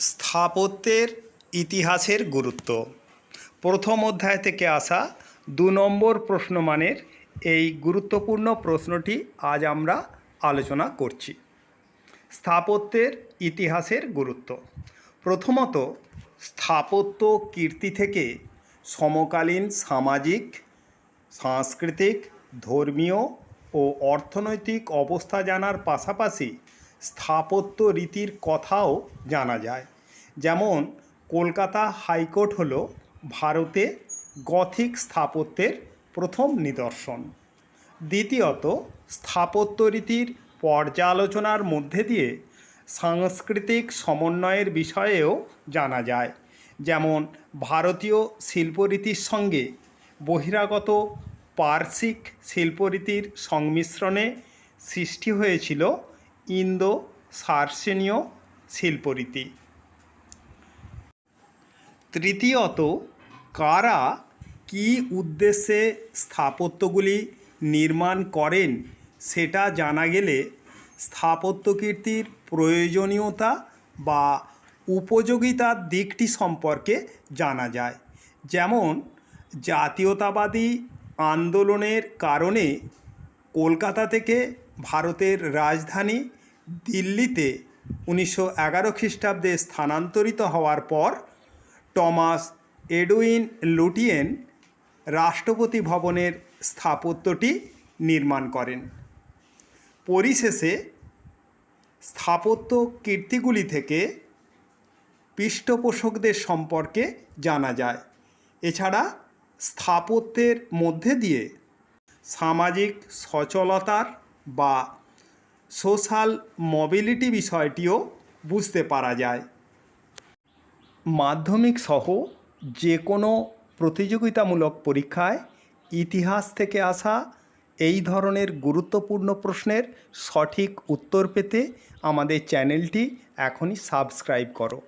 স্থাপত্যের ইতিহাসের গুরুত্ব। প্রথম অধ্যায় থেকে আসা দু নম্বর প্রশ্নমানের এই গুরুত্বপূর্ণ প্রশ্নটি আজ আমরা আলোচনা করছি। স্থাপত্যের ইতিহাসের গুরুত্ব। প্রথমত, স্থাপত্য কীর্তি থেকে সমকালীন সামাজিক, সাংস্কৃতিক, ধর্মীয় ও অর্থনৈতিক অবস্থা জানার পাশাপাশি স্থাপত্য রীতির কথাও জানা যায়। যেমন, কলকাতা হাইকোর্ট হল ভারতে গথিক স্থাপত্যের প্রথম নিদর্শন। দ্বিতীয়ত, স্থাপত্য রীতির পর্যালোচনার মধ্যে দিয়ে সাংস্কৃতিক সমন্বয়ের বিষয়েও জানা যায়। যেমন, ভারতীয় শিল্পরীতির সঙ্গে বহিরাগত পার্সিক শিল্পরীতির সংমিশ্রণে সৃষ্টি হয়েছিল ইন্দো সার্সেনীয় শিল্পরীতি। তৃতীয়ত, কারা কী উদ্দেশ্যে স্থাপত্যগুলি নির্মাণ করেন সেটা জানা গেলে স্থাপত্যকীর্তির প্রয়োজনীয়তা বা উপযোগিতার দিকটি সম্পর্কে জানা যায়। যেমন, জাতীয়তাবাদী আন্দোলনের কারণে কলকাতা থেকে ভারতের রাজধানী দিল্লিতে উনিশশো এগারো খ্রিস্টাব্দে স্থানান্তরিত হওয়ার পর টমাস এডুইন লুটিয়েন রাষ্ট্রপতি ভবনের স্থাপত্যটি নির্মাণ করেন। পরিশেষে স্থাপত্য কীর্তিগুলি থেকে পৃষ্ঠপোষকদের সম্পর্কে জানা যায়। এছাড়া স্থাপত্যের মধ্যে দিয়ে সামাজিক সচলতার বা সোশ্যাল মোবিলিটি বিষয়টিও বুঝতে পারা যায়। মাধ্যমিক সহ যে কোনো প্রতিযোগিতামূলক পরীক্ষায় ইতিহাস থেকে আসা এই ধরনের গুরুত্বপূর্ণ প্রশ্নের সঠিক উত্তর পেতে আমাদের চ্যানেলটি এখনই সাবস্ক্রাইব করো।